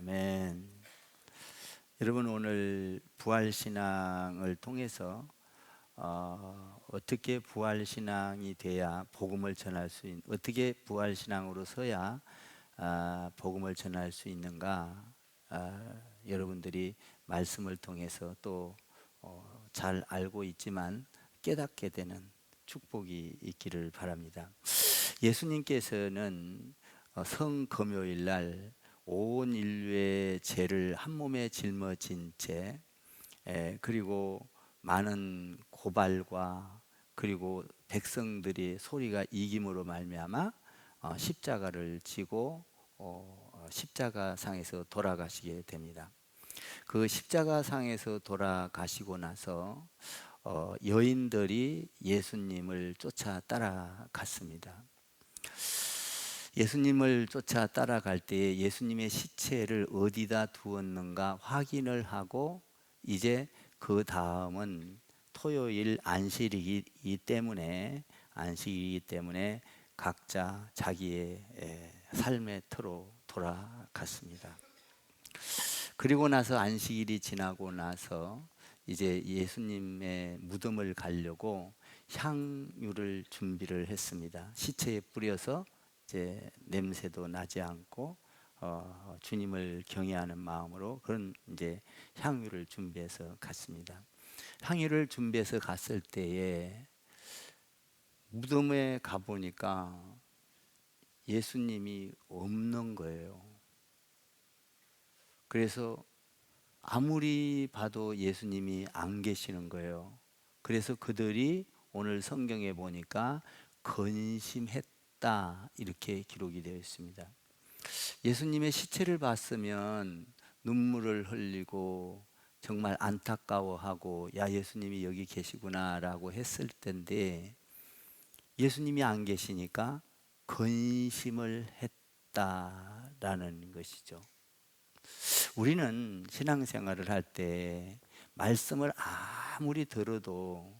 아멘. 여러분 오늘 부활 신앙을 통해서 어, 어떻게 부활 신앙이 돼야 복음을 전할 수 있는 어떻게 부활 신앙으로 서야 아, 복음을 전할 수 있는가 아, 여러분들이 말씀을 통해서 또잘 알고 있지만 깨닫게 되는 축복이 있기를 바랍니다. 예수님께서는 어, 성금요일 날 온 인류의 죄를 한 몸에 짊어진 채 에, 그리고 많은 고발과 그리고 백성들이 소리가 이김으로 말미암아 어, 십자가를 지고 어, 십자가 상에서 돌아가시게 됩니다. 그 십자가 상에서 돌아가시고 나서 어, 여인들이 예수님을 쫓아 따라갔습니다. 예수님을 쫓아 따라갈 때 예수님의 시체를 어디다 두었는가 확인을 하고 이제 그 다음은 토요일 안식이기 때문에 안식이기 때문에 각자 자기의 삶의 터로 돌아갔습니다. 그리고 나서 안식일이 지나고 나서 이제 예수님의 무덤을 가려고 향유를 준비를 했습니다. 시체에 뿌려서 이제 냄새도 나지 않고 어, 주님을 경외하는 마음으로 그런 이제 향유를 준비해서 갔습니다. 향유를 준비해서 갔을 때에 무덤에 가 보니까 예수님이 없는 거예요. 그래서 아무리 봐도 예수님이 안 계시는 거예요. 그래서 그들이 오늘 성경에 보니까 근심했 다 이렇게 기록이 되어 있습니다. 예수님의 시체를 봤으면 눈물을 흘리고 정말 안타까워하고 야 예수님이 여기 계시구나라고 했을 텐데 예수님이 안 계시니까 근심을 했다라는 것이죠. 우리는 신앙생활을 할 때 말씀을 아무리 들어도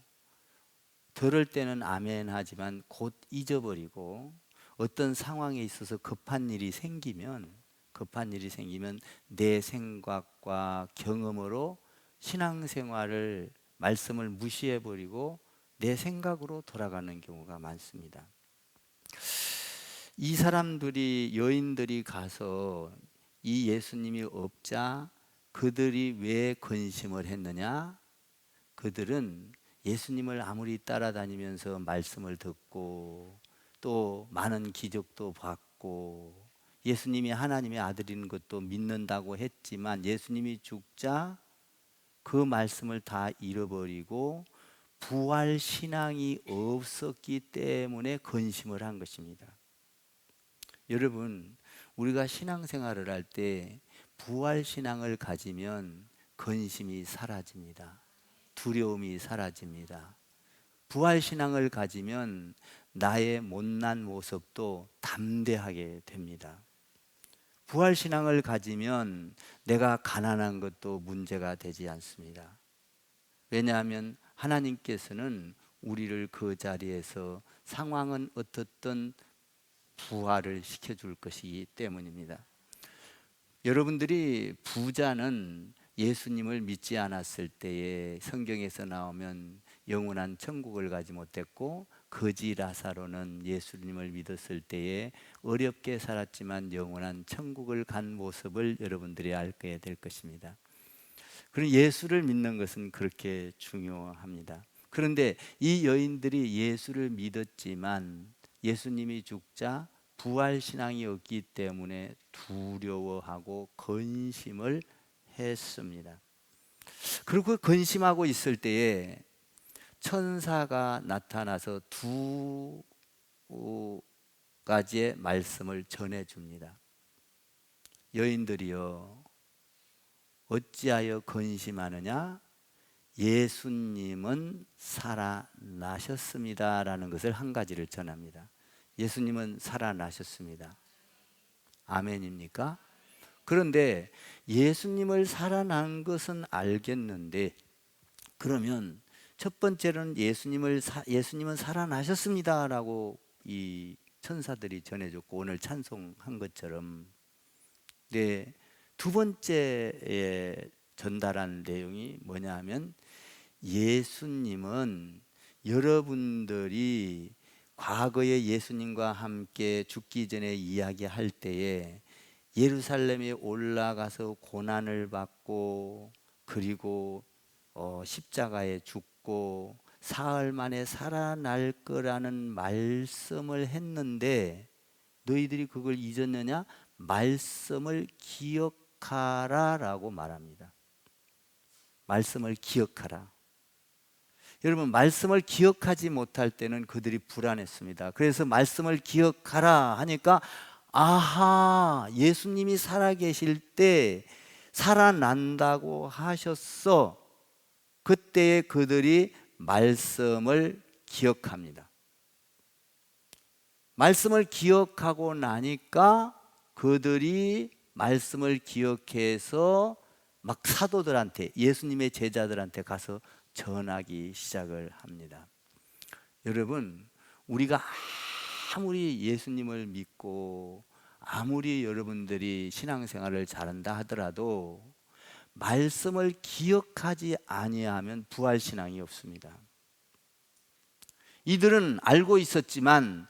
들을 때는 아멘 하지만 곧 잊어버리고 어떤 상황에 있어서 급한 일이 생기면 급한 일이 생기면 내 생각과 경험으로 신앙생활을 말씀을 무시해 버리고 내 생각으로 돌아가는 경우가 많습니다. 이 사람들이 여인들이 가서 이 예수님이 없자 그들이 왜 근심을 했느냐? 그들은 예수님을 아무리 따라다니면서 말씀을 듣고 또 많은 기적도 받고 예수님이 하나님의 아들인 것도 믿는다고 했지만 예수님이 죽자 그 말씀을 다 잃어버리고 부활 신앙이 없었기 때문에 근심을 한 것입니다. 여러분, 우리가 신앙생활을 할 때 부활 신앙을 가지면 근심이 사라집니다. 두려움이 사라집니다. 부활 신앙을 가지면 나의 못난 모습도 담대하게 됩니다. 부활 신앙을 가지면 내가 가난한 것도 문제가 되지 않습니다. 왜냐하면 하나님께서는 우리를 그 자리에서 상황은 어떻든 부활을 시켜줄 것이기 때문입니다. 여러분들이 부자는 예수님을 믿지 않았을 때에 성경에서 나오면 영원한 천국을 가지 못했고 거지 라사로는 예수님을 믿었을 때에 어렵게 살았지만 영원한 천국을 간 모습을 여러분들이 알게 될 것입니다. 그럼 예수를 믿는 것은 그렇게 중요합니다. 그런데 이 여인들이 예수를 믿었지만 예수님이 죽자 부활 신앙이 없기 때문에 두려워하고 근심을 했습니다. 그리고 근심하고 있을 때에 천사가 나타나서 두 가지의 말씀을 전해 줍니다. 여인들이여 어찌하여 근심하느냐? 예수님은 살아나셨습니다라는 것을 한 가지를 전합니다. 예수님은 살아나셨습니다. 아멘입니까? 그런데 예수님을 살아난 것은 알겠는데 그러면 첫 번째로는 예수님을 예수님은 살아나셨습니다라고 이 천사들이 전해줬고 오늘 찬송한 것처럼 네. 두 번째에 전달한 내용이 뭐냐 하면 예수님은 여러분들이 과거에 예수님과 함께 죽기 전에 이야기할 때에 예루살렘에 올라가서 고난을 받고 그리고 어, 십자가에 죽고 사흘 만에 살아날 거라는 말씀을 했는데 너희들이 그걸 잊었느냐? 말씀을 기억하라라고 말합니다. 말씀을 기억하라. 여러분 말씀을 기억하지 못할 때는 그들이 불안했습니다. 그래서 말씀을 기억하라 하니까 아하 예수님이 살아계실 때 살아난다고 하셨어. 그때에 그들이 말씀을 기억합니다. 말씀을 기억하고 나니까 그들이 말씀을 기억해서 막 사도들한테 예수님의 제자들한테 가서 전하기 시작을 합니다. 여러분, 우리가 아무리 예수님을 믿고 아무리 여러분들이 신앙생활을 잘한다 하더라도 말씀을 기억하지 아니하면 부활 신앙이 없습니다. 이들은 알고 있었지만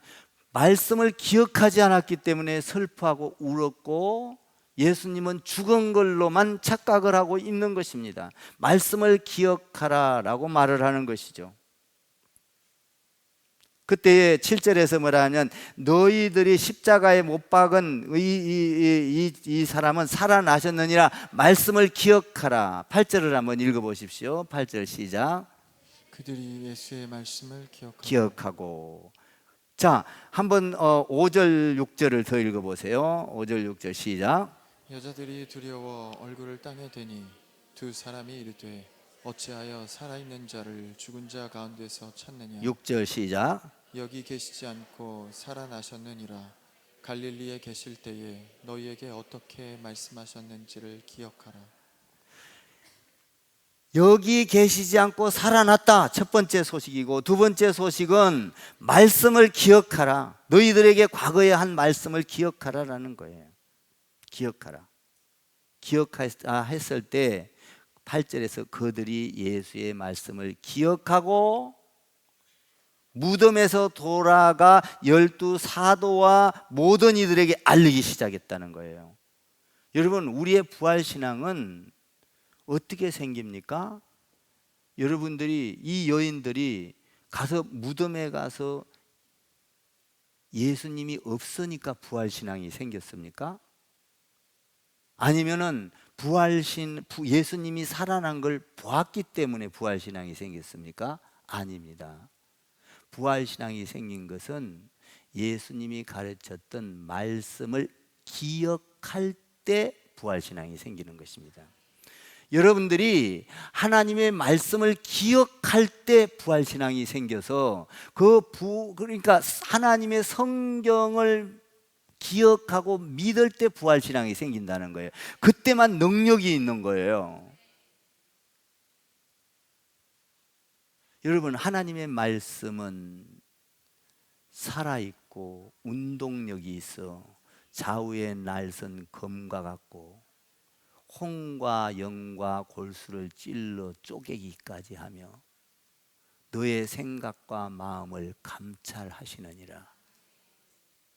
말씀을 기억하지 않았기 때문에 슬퍼하고 울었고 예수님은 죽은 걸로만 착각을 하고 있는 것입니다. 말씀을 기억하라라고 말을 하는 것이죠. 그때에 7절에서 뭐라 하면 너희들이 십자가에 못 박은 이, 이, 이, 이 사람은 살아나셨느니라 말씀을 기억하라. 8절을 한번 읽어보십시오. 8절 시작. 그들이 예수의 말씀을 기억하고 기억하고. 자 한번 어, 5절 6절을 더 읽어 보세요. 5절 6절 시작. 여자들이 두려워 얼굴을 땅에 대니 두 사람이 이르되 어찌하여 살아 있는 자를 죽은 자 가운데서 찾느냐? 6절 시작 여기 계시지 않고 살아나셨느니라 갈릴리에 계실 때에 너희에게 어떻게 말씀하셨는지를 기억하라 여기 계시지 않고 살아났다. 첫 번째 소식이고 두 번째 소식은 말씀을 기억하라. 너희들에게 과거에 한 말씀을 기억하라라는 거예요. 기억하라. 기억했을 때 8절에서 그들이 예수의 말씀을 기억하고 무덤에서 돌아가 열두 사도와 모든 이들에게 알리기 시작했다는 거예요. 여러분, 우리의 부활 신앙은 어떻게 생깁니까? 여러분들이 이 여인들이 가서 무덤에 가서 예수님이 없으니까 부활 신앙이 생겼습니까? 아니면은 부활신 예수님이 살아난 걸 보았기 때문에 부활 신앙이 생겼습니까? 아닙니다. 부활 신앙이 생긴 것은 예수님이 가르쳤던 말씀을 기억할 때 부활 신앙이 생기는 것입니다. 여러분들이 하나님의 말씀을 기억할 때 부활 신앙이 생겨서 그 부 그러니까 하나님의 성경을 기억하고 믿을 때 부활 신앙이 생긴다는 거예요. 그때만 능력이 있는 거예요. 여러분 하나님의 말씀은 살아 있고 운동력이 있어 좌우의 날선 검과 같고 홍과 영과 골수를 찔러 쪼개기까지 하며 너의 생각과 마음을 감찰하시느니라.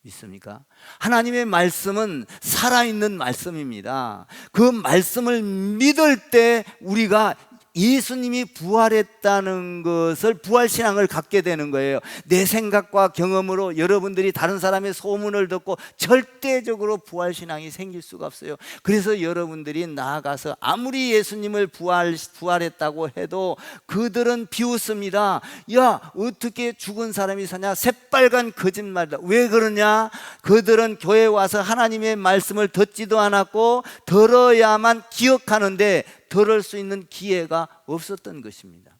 믿습니까? 하나님의 말씀은 살아있는 말씀입니다. 그 말씀을 믿을 때 우리가 예수님이 부활했다는 것을 부활 신앙을 갖게 되는 거예요. 내 생각과 경험으로 여러분들이 다른 사람의 소문을 듣고 절대적으로 부활 신앙이 생길 수가 없어요. 그래서 여러분들이 나아가서 아무리 예수님을 부활 부활했다고 해도 그들은 비웃습니다. 야, 어떻게 죽은 사람이 사냐? 새빨간 거짓말이다. 왜 그러냐? 그들은 교회 와서 하나님의 말씀을 듣지도 않았고 들어야만 기억하는데 들을 수 있는 기회가 없었던 것입니다.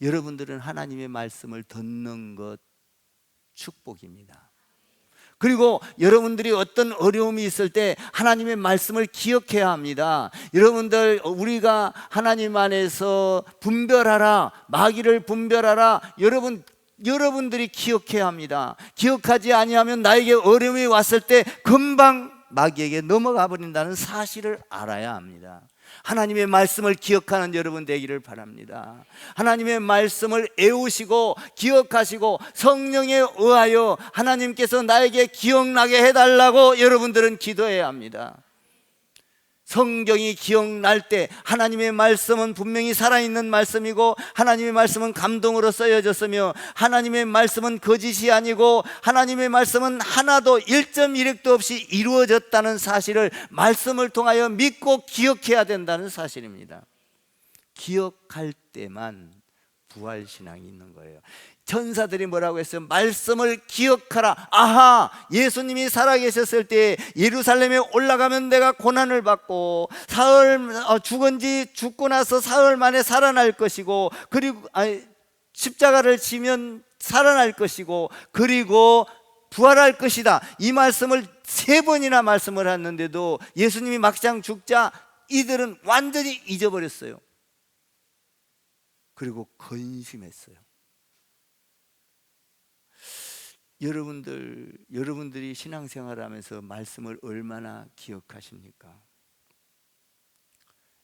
여러분들은 하나님의 말씀을 듣는 것 축복입니다. 그리고 여러분들이 어떤 어려움이 있을 때 하나님의 말씀을 기억해야 합니다. 여러분들 우리가 하나님 안에서 분별하라 마귀를 분별하라 여러분 여러분들이 기억해야 합니다. 기억하지 아니하면 나에게 어려움이 왔을 때 금방 마귀에게 넘어가 버린다는 사실을 알아야 합니다. 하나님의 말씀을 기억하는 여러분 되기를 바랍니다. 하나님의 말씀을 애우시고 기억하시고 성령에 의하여 하나님께서 나에게 기억나게 해달라고 여러분들은 기도해야 합니다. 성경이 기억날 때 하나님의 말씀은 분명히 살아있는 말씀이고 하나님의 말씀은 감동으로 써여졌으며 하나님의 말씀은 거짓이 아니고 하나님의 말씀은 하나도 1.1획도 없이 이루어졌다는 사실을 말씀을 통하여 믿고 기억해야 된다는 사실입니다. 기억할 때만 부활 신앙이 있는 거예요. 천사들이 뭐라고 했어요? 말씀을 기억하라. 아하, 예수님이 살아계셨을 때 예루살렘에 올라가면 내가 고난을 받고 사흘 어, 죽은 지 죽고 나서 사흘 만에 살아날 것이고 그리고 아니, 십자가를 지면 살아날 것이고 그리고 부활할 것이다. 이 말씀을 세 번이나 말씀을 했는데도 예수님이 막상 죽자 이들은 완전히 잊어버렸어요. 그리고 근심했어요. 여러분들 여러분들이 신앙생활하면서 말씀을 얼마나 기억하십니까?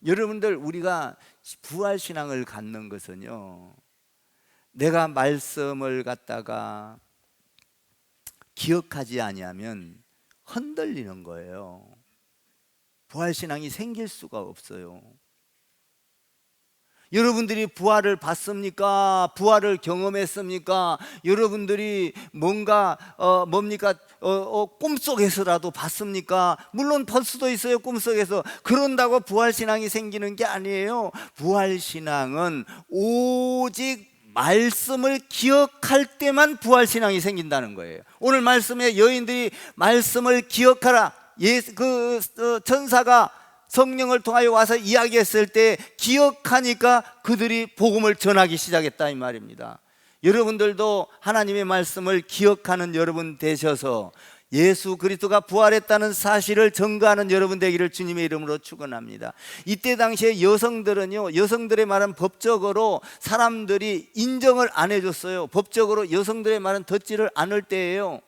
여러분들 우리가 부활 신앙을 갖는 것은요. 내가 말씀을 갖다가 기억하지 아니하면 흔들리는 거예요. 부활 신앙이 생길 수가 없어요. 여러분들이 부활을 봤습니까? 부활을 경험했습니까? 여러분들이 뭔가 어 뭡니까? 어, 어 꿈속에서라도 봤습니까? 물론 볼 수도 있어요. 꿈속에서. 그런다고 부활 신앙이 생기는 게 아니에요. 부활 신앙은 오직 말씀을 기억할 때만 부활 신앙이 생긴다는 거예요. 오늘 말씀에 여인들이 말씀을 기억하라. 예, 그 어, 천사가 성령을 통하여 와서 이야기했을 때 기억하니까 그들이 복음을 전하기 시작했다 이 말입니다. 여러분들도 하나님의 말씀을 기억하는 여러분 되셔서 예수 그리스도가 부활했다는 사실을 증거하는 여러분 되기를 주님의 이름으로 축원합니다. 이때 당시에 여성들은요, 여성들의 말은 법적으로 사람들이 인정을 안 해줬어요. 법적으로 여성들의 말은 듣지를 않을 때예요.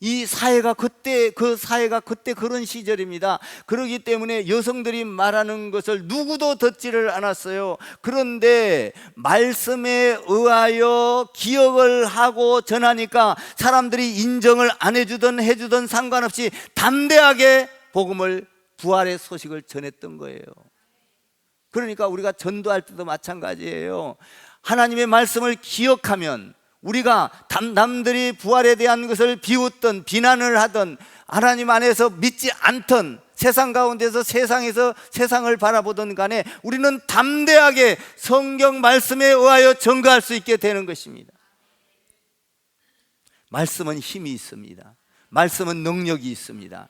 이 사회가 그때 그 사회가 그때 그런 시절입니다. 그러기 때문에 여성들이 말하는 것을 누구도 듣지를 않았어요. 그런데 말씀에 의하여 기억을 하고 전하니까 사람들이 인정을 안 해주던 해주던 상관없이 담대하게 복음을 부활의 소식을 전했던 거예요. 그러니까 우리가 전도할 때도 마찬가지예요. 하나님의 말씀을 기억하면 우리가 남들이 부활에 대한 것을 비웃던 비난을 하던 하나님 안에서 믿지 않던 세상 가운데서 세상에서 세상을 바라보던 간에 우리는 담대하게 성경 말씀에 의하여 증거할 수 있게 되는 것입니다. 말씀은 힘이 있습니다. 말씀은 능력이 있습니다.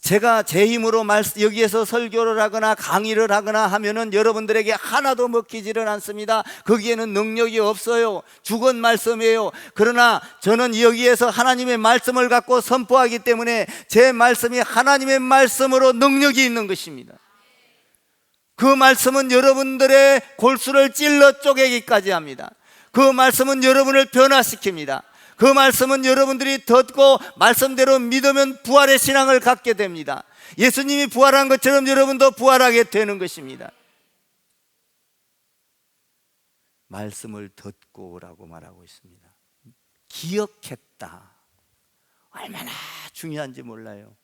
제가 제 힘으로 여기에서 설교를 하거나 강의를 하거나 하면은 여러분들에게 하나도 먹히지를 않습니다. 거기에는 능력이 없어요. 죽은 말씀이에요. 그러나 저는 여기에서 하나님의 말씀을 갖고 선포하기 때문에 제 말씀이 하나님의 말씀으로 능력이 있는 것입니다. 그 말씀은 여러분들의 골수를 찔러 쪼개기까지 합니다. 그 말씀은 여러분을 변화시킵니다. 그 말씀은 여러분들이 듣고 말씀대로 믿으면 부활의 신앙을 갖게 됩니다. 예수님이 부활한 것처럼 여러분도 부활하게 되는 것입니다. 말씀을 듣고라고 말하고 있습니다. 기억했다. 얼마나 중요한지 몰라요.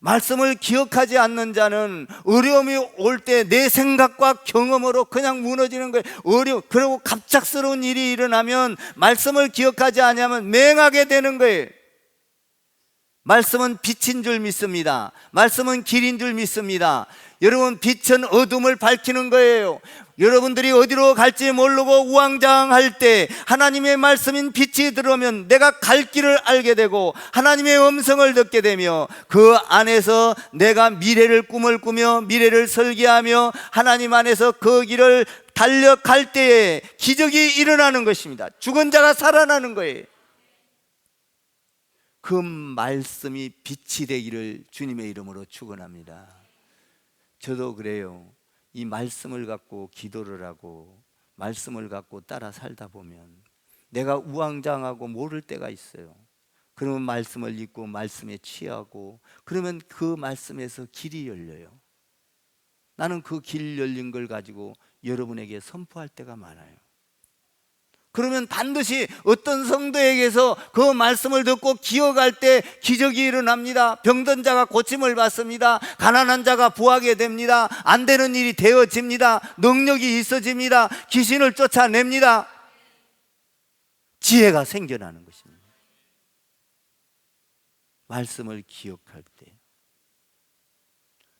말씀을 기억하지 않는 자는 어려움이 올 때 내 생각과 경험으로 그냥 무너지는 거예요. 어려 그리고 갑작스러운 일이 일어나면 말씀을 기억하지 않으면 맹하게 되는 거예요. 말씀은 빛인 줄 믿습니다. 말씀은 길인 줄 믿습니다. 여러분 빛은 어둠을 밝히는 거예요. 여러분들이 어디로 갈지 모르고 우왕좌왕할 때 하나님의 말씀인 빛이 들어오면 내가 갈 길을 알게 되고 하나님의 음성을 듣게 되며 그 안에서 내가 미래를 꿈을 꾸며 미래를 설계하며 하나님 안에서 그 길을 달려갈 때에 기적이 일어나는 것입니다. 죽은 자가 살아나는 거예요. 그 말씀이 빛이 되기를 주님의 이름으로 축원합니다. 저도 그래요. 이 말씀을 갖고 기도를 하고 말씀을 갖고 따라 살다 보면 내가 우왕장하고 모를 때가 있어요. 그러면 말씀을 읽고 말씀에 취하고 그러면 그 말씀에서 길이 열려요. 나는 그 길 열린 걸 가지고 여러분에게 선포할 때가 많아요. 그러면 반드시 어떤 성도에게서 그 말씀을 듣고 기억할 때 기적이 일어납니다. 병든 자가 고침을 받습니다. 가난한 자가 부하게 됩니다. 안 되는 일이 되어집니다. 능력이 있어집니다. 귀신을 쫓아냅니다. 지혜가 생겨나는 것입니다. 말씀을 기억할 때.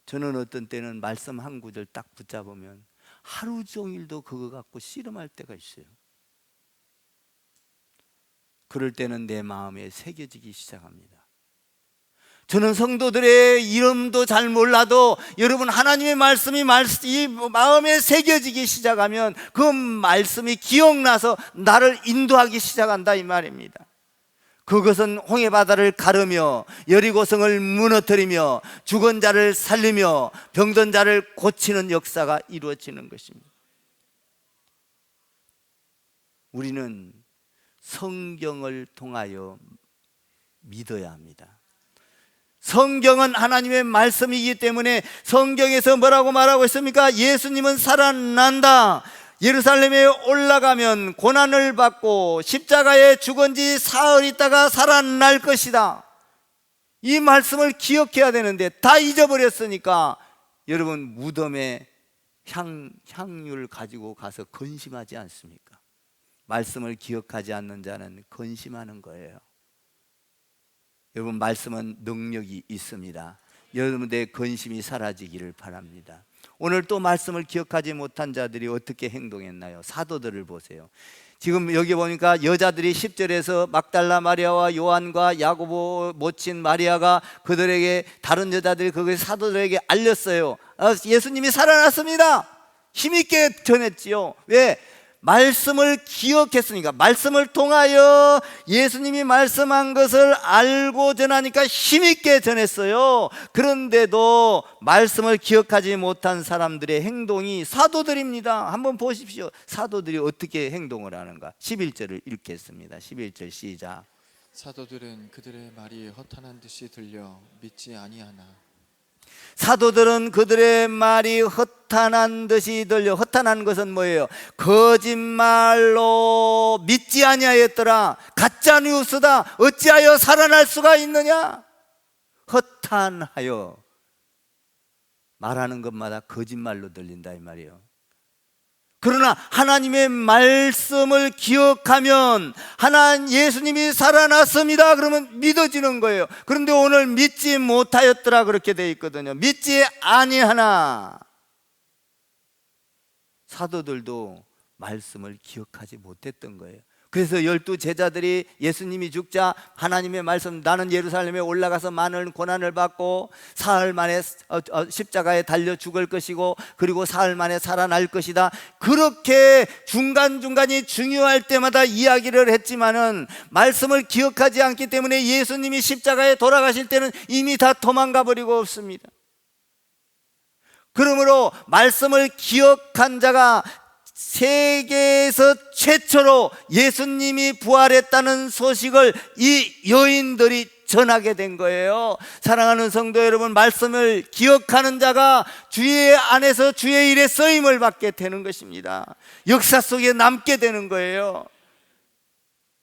저는 어떤 때는 말씀 한 구절 딱 붙잡으면 하루 종일도 그거 갖고 씨름할 때가 있어요. 그럴 때는 내 마음에 새겨지기 시작합니다. 저는 성도들의 이름도 잘 몰라도 여러분 하나님의 말씀이 말씀, 이 마음에 새겨지기 시작하면 그 말씀이 기억나서 나를 인도하기 시작한다 이 말입니다. 그것은 홍해 바다를 가르며 여리고성을 무너뜨리며 죽은 자를 살리며 병든 자를 고치는 역사가 이루어지는 것입니다. 우리는 성경을 통하여 믿어야 합니다. 성경은 하나님의 말씀이기 때문에 성경에서 뭐라고 말하고 있습니까? 예수님은 살아난다. 예루살렘에 올라가면 고난을 받고 십자가에 죽은 지 사흘 있다가 살아날 것이다. 이 말씀을 기억해야 되는데 다 잊어버렸으니까 여러분 무덤에 향, 향유를 가지고 가서 건심하지 않습니까? 말씀을 기억하지 않는 자는 건심하는 거예요. 여러분 말씀은 능력이 있습니다. 여러분들의 건심이 사라지기를 바랍니다. 오늘 또 말씀을 기억하지 못한 자들이 어떻게 행동했나요? 사도들을 보세요. 지금 여기 보니까 여자들이 10절에서 막달라 마리아와 요한과 야고보 모친 마리아가 그들에게 다른 여자들이 그걸 사도들에게 알렸어요. 아, 예수님이 살아났습니다. 힘있게 전했지요. 왜? 말씀을 기억했으니까 말씀을 통하여 예수님이 말씀한 것을 알고 전하니까 힘있게 전했어요. 그런데도 말씀을 기억하지 못한 사람들의 행동이 사도들입니다. 한번 보십시오. 사도들이 어떻게 행동을 하는가? 11절을 읽겠습니다. 11절 시작. 사도들은 그들의 말이 허탄한 듯이 들려 믿지 아니하나 사도들은 그들의 말이 허탄한 듯이 들려. 허탄한 것은 뭐예요? 거짓말로 믿지 아니하였더라. 가짜 뉴스다. 어찌하여 살아날 수가 있느냐? 허탄하여 말하는 것마다 거짓말로 들린다 이 말이에요 그러나 하나님의 말씀을 기억하면 하나님 예수님이 살아났습니다. 그러면 믿어지는 거예요. 그런데 오늘 믿지 못하였더라 그렇게 돼 있거든요. 믿지 아니하나 사도들도 말씀을 기억하지 못했던 거예요. 그래서 열두 제자들이 예수님이 죽자 하나님의 말씀 나는 예루살렘에 올라가서 많은 고난을 받고 사흘 만에 어, 어, 십자가에 달려 죽을 것이고 그리고 사흘 만에 살아날 것이다. 그렇게 중간중간이 중요할 때마다 이야기를 했지만은 말씀을 기억하지 않기 때문에 예수님이 십자가에 돌아가실 때는 이미 다 도망가 버리고 없습니다. 그러므로 말씀을 기억한 자가 세계에서 최초로 예수님이 부활했다는 소식을 이 여인들이 전하게 된 거예요. 사랑하는 성도 여러분, 말씀을 기억하는 자가 주의 안에서 주의 일에 쓰임을 받게 되는 것입니다. 역사 속에 남게 되는 거예요.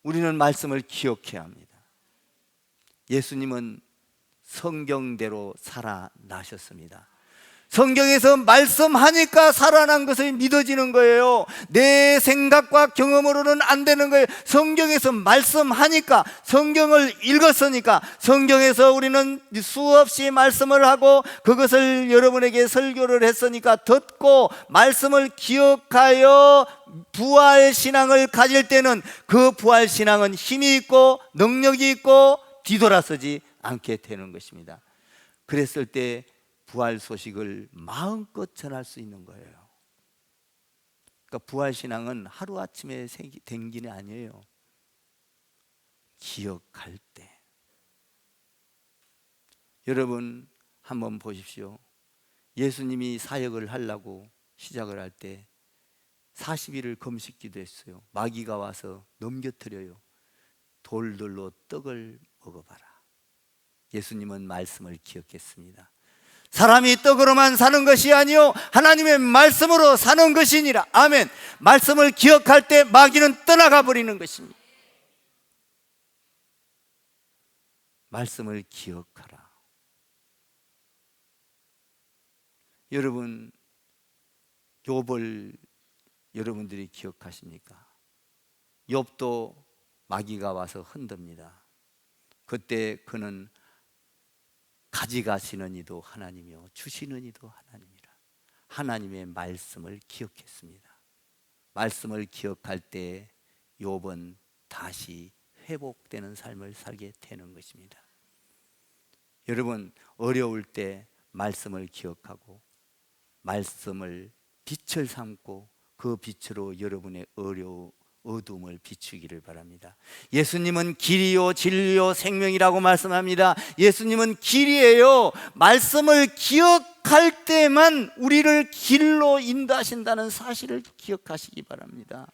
우리는 말씀을 기억해야 합니다. 예수님은 성경대로 살아나셨습니다. 성경에서 말씀하니까 살아난 것을 믿어지는 거예요. 내 생각과 경험으로는 안 되는 거예요. 성경에서 말씀하니까, 성경을 읽었으니까, 성경에서 우리는 수없이 말씀을 하고 그것을 여러분에게 설교를 했으니까 듣고 말씀을 기억하여 부활 신앙을 가질 때는 그 부활 신앙은 힘이 있고 능력이 있고 뒤돌아서지 않게 되는 것입니다. 그랬을 때 부활 소식을 마음껏 전할 수 있는 거예요. 그러니까 부활 신앙은 하루 아침에 된 길이 아니에요. 기억할 때. 여러분 한번 보십시오. 예수님이 사역을 하려고 시작을 할 때 40일을 금식 기도 했어요. 마귀가 와서 넘겨뜨려요. 돌들로 떡을 먹어봐라. 예수님은 말씀을 기억했습니다. 사람이 떡으로만 사는 것이 아니요 하나님의 말씀으로 사는 것이니라. 아멘. 말씀을 기억할 때 마귀는 떠나가 버리는 것입니다. 말씀을 기억하라. 여러분 욥을 여러분들이 기억하십니까? 욥도 마귀가 와서 흔듭니다. 그때 그는 가져가시는 이도 하나님이요 주시는 이도 하나님이라. 하나님의 말씀을 기억했습니다. 말씀을 기억할 때 욥은 다시 회복되는 삶을 살게 되는 것입니다. 여러분 어려울 때 말씀을 기억하고 말씀을 빛을 삼고 그 빛으로 여러분의 어려움 어둠을 비추기를 바랍니다. 예수님은 길이요 진리요 생명이라고 말씀합니다. 예수님은 길이에요. 말씀을 기억할 때만 우리를 길로 인도하신다는 사실을 기억하시기 바랍니다.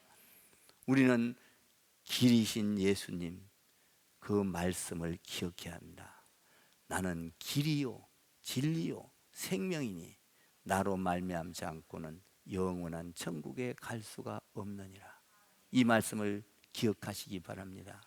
우리는 길이신 예수님 그 말씀을 기억해야 합니다. 나는 길이요 진리요 생명이니 나로 말미암지 않고는 영원한 천국에 갈 수가 없느니라. 이 말씀을 기억하시기 바랍니다.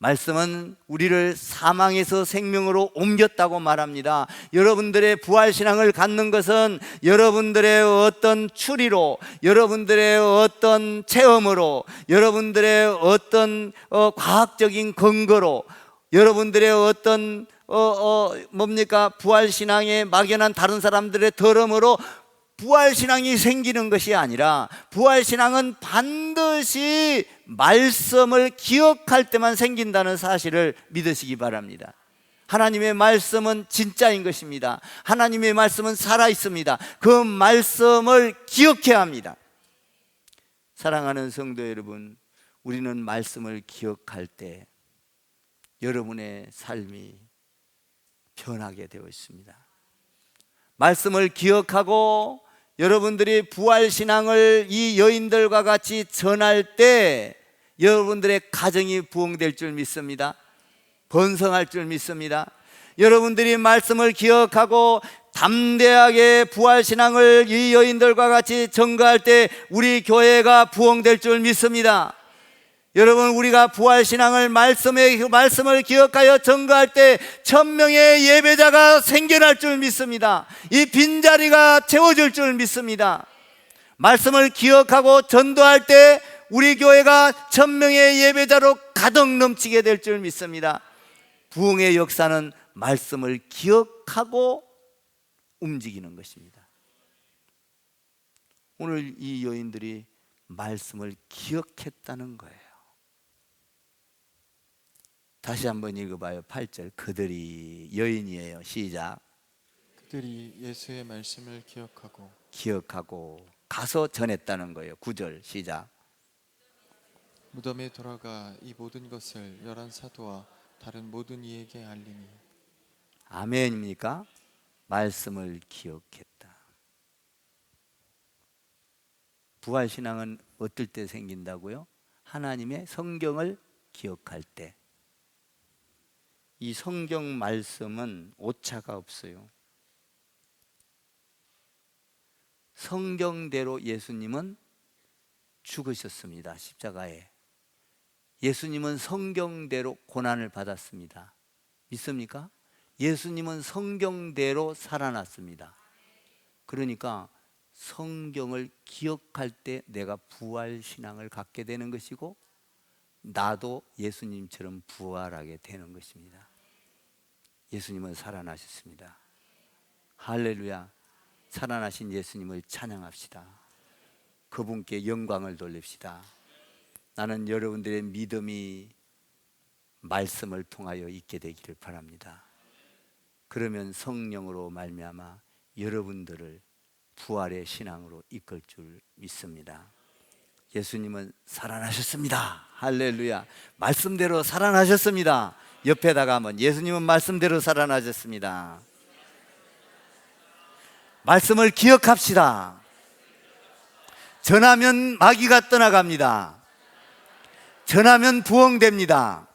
말씀은 우리를 사망에서 생명으로 옮겼다고 말합니다. 여러분들의 부활 신앙을 갖는 것은 여러분들의 어떤 추리로, 여러분들의 어떤 체험으로, 여러분들의 어떤 어, 과학적인 근거로, 여러분들의 어떤 어, 어, 뭡니까 부활 신앙에 막연한 다른 사람들의 더러움으로 부활 신앙이 생기는 것이 아니라 부활 신앙은 반드시 말씀을 기억할 때만 생긴다는 사실을 믿으시기 바랍니다. 하나님의 말씀은 진짜인 것입니다. 하나님의 말씀은 살아 있습니다. 그 말씀을 기억해야 합니다. 사랑하는 성도 여러분, 우리는 말씀을 기억할 때 여러분의 삶이 변하게 되어 있습니다. 말씀을 기억하고 여러분들이 부활 신앙을 이 여인들과 같이 전할 때 여러분들의 가정이 부흥될 줄 믿습니다. 번성할 줄 믿습니다. 여러분들이 말씀을 기억하고 담대하게 부활 신앙을 이 여인들과 같이 전가할 때 우리 교회가 부흥될 줄 믿습니다. 여러분 우리가 부활 신앙을 말씀의 말씀을 기억하여 전가할 때 천명의 예배자가 생겨날 줄 믿습니다. 이 빈자리가 채워질 줄 믿습니다. 말씀을 기억하고 전도할 때 우리 교회가 천명의 예배자로 가득 넘치게 될 줄 믿습니다. 부흥의 역사는 말씀을 기억하고 움직이는 것입니다. 오늘 이 여인들이 말씀을 기억했다는 거예요. 다시 한번 읽어봐요. 8절. 그들이 여인이에요. 시작. 그들이 예수의 말씀을 기억하고 기억하고 가서 전했다는 거예요. 9절. 시작. 무덤에 돌아가 이 모든 것을 열한 사도와 다른 모든 이에게 알리니 아멘입니까? 말씀을 기억했다. 부활 신앙은 어떨 때 생긴다고요? 하나님의 성경을 기억할 때. 이 성경 말씀은 오차가 없어요. 성경대로 예수님은 죽으셨습니다. 십자가에. 예수님은 성경대로 고난을 받았습니다. 믿습니까? 예수님은 성경대로 살아났습니다. 그러니까 성경을 기억할 때 내가 부활 신앙을 갖게 되는 것이고 나도 예수님처럼 부활하게 되는 것입니다. 예수님은 살아나셨습니다. 할렐루야. 살아나신 예수님을 찬양합시다. 그분께 영광을 돌립시다. 나는 여러분들의 믿음이 말씀을 통하여 있게 되기를 바랍니다. 그러면 성령으로 말미암아 여러분들을 부활의 신앙으로 이끌 줄 믿습니다. 예수님은 살아나셨습니다. 할렐루야. 말씀대로 살아나셨습니다. 옆에다가 한번 예수님은 말씀대로 살아나셨습니다. 말씀을 기억합시다. 전하면 마귀가 떠나갑니다. 전하면 부흥됩니다.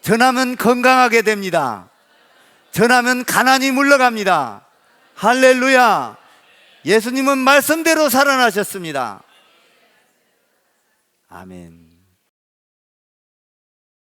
전하면 건강하게 됩니다. 전하면 가난이 물러갑니다. 할렐루야. 예수님은 말씀대로 살아나셨습니다. 아멘.